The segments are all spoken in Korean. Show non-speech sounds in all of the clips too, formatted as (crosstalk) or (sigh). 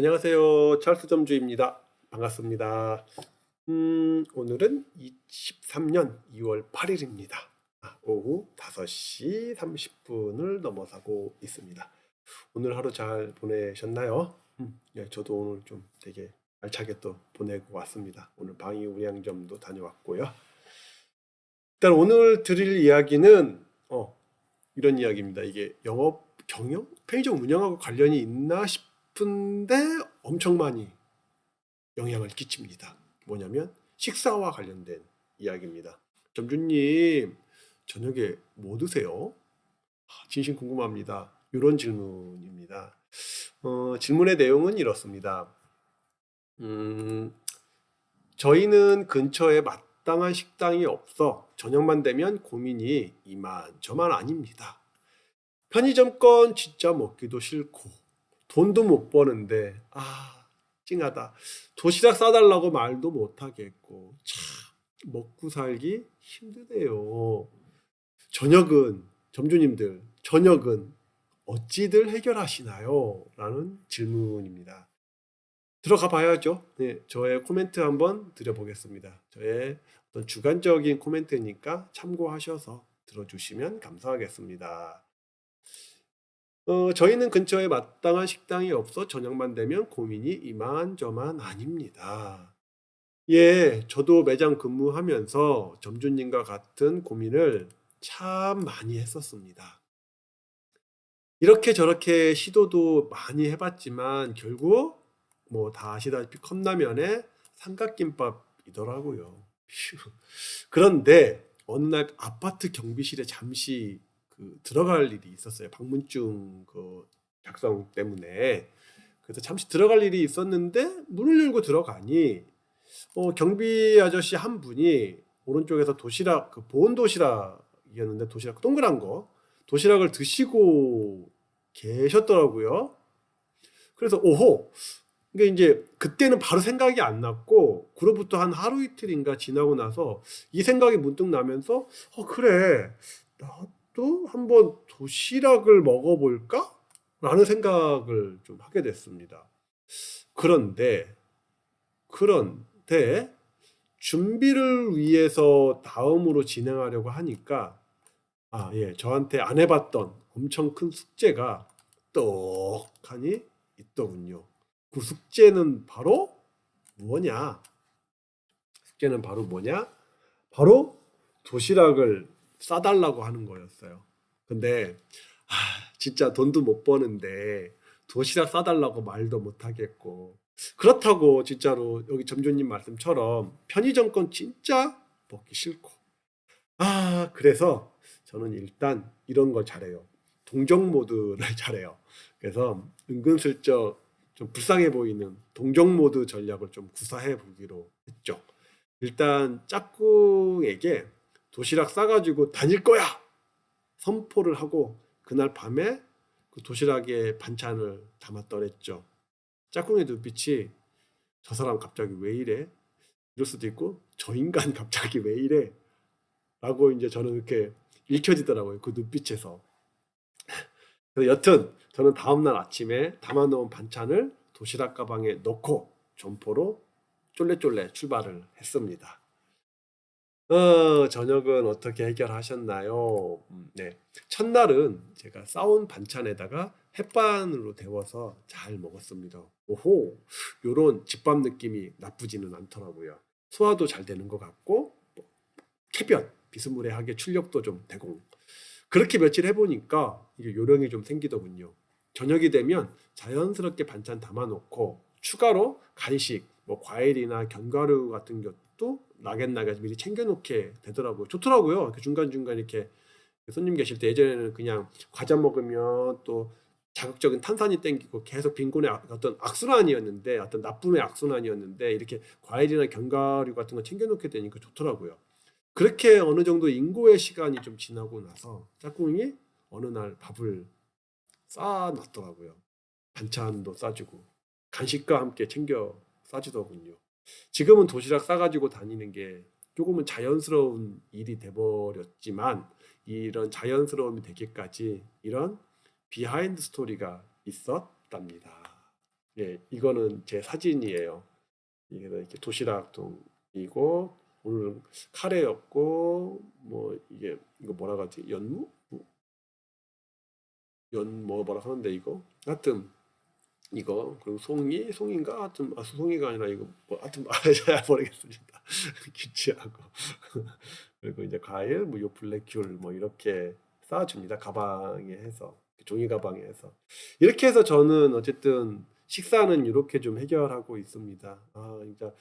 안녕하세요. 찰스 점주입니다. 반갑습니다. 음, 오늘은 23년 2월 8일입니다. 아, 오후 5시 30분을 넘어서고 있습니다. 오늘 하루 잘 보내셨나요? 음, 예, 저도 오늘 좀 되게 알차게 또 보내고 왔습니다. 오늘 방위 우량점도 다녀왔고요. 일단 오늘 드릴 이야기는 어, 이런 이야기입니다. 이게 영업 경영 편의점 운영하고 관련이 있나 싶 은데 엄청 많이 영향을 끼칩니다. 뭐냐면 식사와 관련된 이야기입니다. 점주님 저녁에 뭐 드세요? 아, 진심 궁금합니다. 이런 질문입니다. 어, 질문의 내용은 이렇습니다. 음, 저희는 근처에 마땅한 식당이 없어 저녁만 되면 고민이 이만 저만 아닙니다. 편의점 건 진짜 먹기도 싫고 돈도 못 버는데 아 찡하다. 도시락 싸달라고 말도 못 하겠고 참 먹고 살기 힘드네요. 저녁은 점주님들 저녁은 어찌들 해결하시나요? 라는 질문입니다. 들어가 봐야죠. 네, 저의 코멘트 한번 드려보겠습니다. 저의 어떤 주관적인 코멘트니까 참고하셔서 들어주시면 감사하겠습니다. 어, 저희는 근처에 마땅한 식당이 없어 저녁만 되면 고민이 이만저만 아닙니다. 예, 저도 매장 근무하면서 점주님과 같은 고민을 참 많이 했었습니다. 이렇게 저렇게 시도도 많이 해봤지만 결국 뭐 다 아시다시피 컵라면에 삼각김밥이더라고요. 휴. 그런데 어느 날 아파트 경비실에 잠시 그 들어갈 일이 있었어요. 방문증 그 작성 때문에. 그래서 잠시 들어갈 일이 있었는데 문을 열고 들어가니 어, 경비 아저씨 한 분이 오른쪽에서 도시락 그 보온 도시락이었는데 도시락 동그란 거 도시락을 드시고 계셨더라고요. 그래서 오호 이게 이제 그때는 바로 생각이 안 났고 그로부터 한 하루 이틀인가 지나고 나서 이 생각이 문득 나면서 어 그래 나 도 한번 도시락을 먹어볼까? 라는 생각을 좀 하게 됐습니다. 그런데 그런데 준비를 위해서 다음으로 진행하려고 하니까 아, 예, 저한테 안 해봤던 엄청 큰 숙제가 떡하니 있더군요. 그 숙제는 바로 뭐냐? 숙제는 바로 뭐냐? 바로 도시락을 싸달라고 하는 거였어요. 근데 아, 진짜 돈도 못 버는데 도시락 싸달라고 말도 못 하겠고 그렇다고 진짜로 여기 점주님 말씀처럼 편의점 건 진짜 먹기 싫고 아 그래서 저는 일단 이런 걸 잘해요. 동정 모드를 (laughs) 잘해요. 그래서 은근슬쩍 좀 불쌍해 보이는 동정 모드 전략을 좀 구사해 보기로 했죠. 일단 짝꿍에게 도시락 싸가지고 다닐 거야 선포를 하고 그날 밤에 그 도시락에 반찬을 담았더랬죠. 짝꿍의 눈빛이 저 사람 갑자기 왜 이래? 이럴 수도 있고 저 인간 (laughs) 갑자기 왜 이래? 라고 이제 저는 이렇게 읽혀지더라고요. 그 눈빛에서. 여튼 저는 다음날 아침에 담아놓은 반찬을 도시락 가방에 넣고 점포로 쫄래쫄래 출발을 했습니다. 어, 저녁은 어떻게 해결하셨나요? 음, 네. 첫날은 제가 싸온 반찬에다가 햇반으로 데워서 잘 먹었습니다. 오호, 요런 집밥 느낌이 나쁘지는 않더라고요. 소화도 잘 되는 것 같고, 뭐, 쾌변, 비스무리하게 출력도 좀 되고. 그렇게 며칠 해보니까 이게 요령이 좀 생기더군요. 저녁이 되면 자연스럽게 반찬 담아놓고 추가로 간식, 뭐 과일이나 견과류 같은 것 도 나긋나긋 미리 챙겨놓게 되더라고요. 좋더라고요. 중간 중간 이렇게 손님 계실 때 예전에는 그냥 과자 먹으면 또 자극적인 탄산이 땡기고 계속 빈곤의 어떤 악순환이었는데 어떤 나쁨의 악순환이었는데 이렇게 과일이나 견과류 같은 거 챙겨놓게 되니까 좋더라고요. 그렇게 어느 정도 인고의 시간이 좀 지나고 나서 짝꿍이 어느 날 밥을 싸놨더라고요. 반찬도 싸주고 간식과 함께 챙겨 싸주더군요. 지금은 도시락 싸가지고 다니는 게 조금은 자연스러운 일이 돼버렸지만 이런 자연스러움이 되기까지 이런 비하인드 스토리가 있었답니다. 예, 이거는 제 사진이에요. 이게 이렇게 도시락통이고 오늘 카레였고 뭐 이게 이거 뭐라 하지? 연무? 연뭐 뭐라 하는데 이거? 하여튼 이거 그리고 송이 송인가 하여튼 아 수송이가 아니라 이거 뭐 하여튼 아, 잘 (laughs) 모르겠습니다. (laughs) 기치하고 (laughs) 그리고 이제 과일 뭐 요 블랙귤 뭐 이렇게 쌓아줍니다. 가방에 해서 종이 가방에 해서 이렇게 해서 저는 어쨌든 식사는 이렇게 좀 해결하고 있습니다. 아 진짜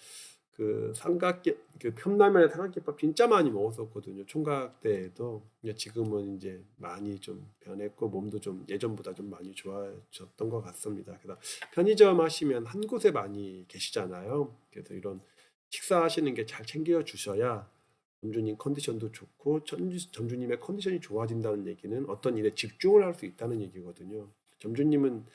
그 삼각김 그 컵라면에 삼각김밥 진짜 많이 먹었었거든요. 총각 때에도 지금은 이제 많이 좀 변했고 몸도 좀 예전보다 좀 많이 좋아졌던 것 같습니다. 그래서 편의점 하시면 한 곳에 많이 계시잖아요. 그래서 이런 식사하시는 게 잘 챙겨 주셔야 점주님 컨디션도 좋고 점주, 점주님의 컨디션이 좋아진다는 얘기는 어떤 일에 집중을 할 수 있다는 얘기거든요. 점주님은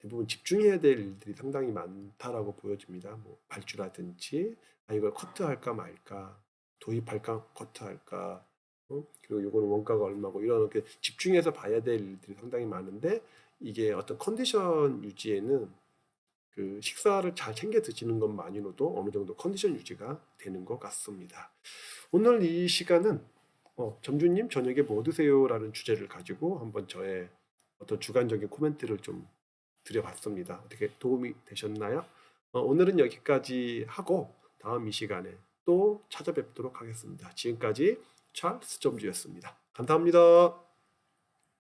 대부분 집중해야 될 일들이 상당히 많다라고 보여집니다. 뭐 발주라든지 아 이걸 커트할까 말까 도입할까 커트할까 어? 그리고 이거는 원가가 얼마고 이런 이렇게 집중해서 봐야 될 일들이 상당히 많은데 이게 어떤 컨디션 유지에는 그 식사를 잘 챙겨 드시는 것만으로도 어느 정도 컨디션 유지가 되는 것 같습니다. 오늘 이 시간은 어, 점주님 저녁에 뭐 드세요라는 주제를 가지고 한번 저의 어떤 주관적인 코멘트를 좀 드려봤습니다. 어떻게 도움이 되셨나요? 어, 오늘은 여기까지 하고 다음 이 시간에 또 찾아뵙도록 하겠습니다. 지금까지 찰스 점주였습니다. 감사합니다.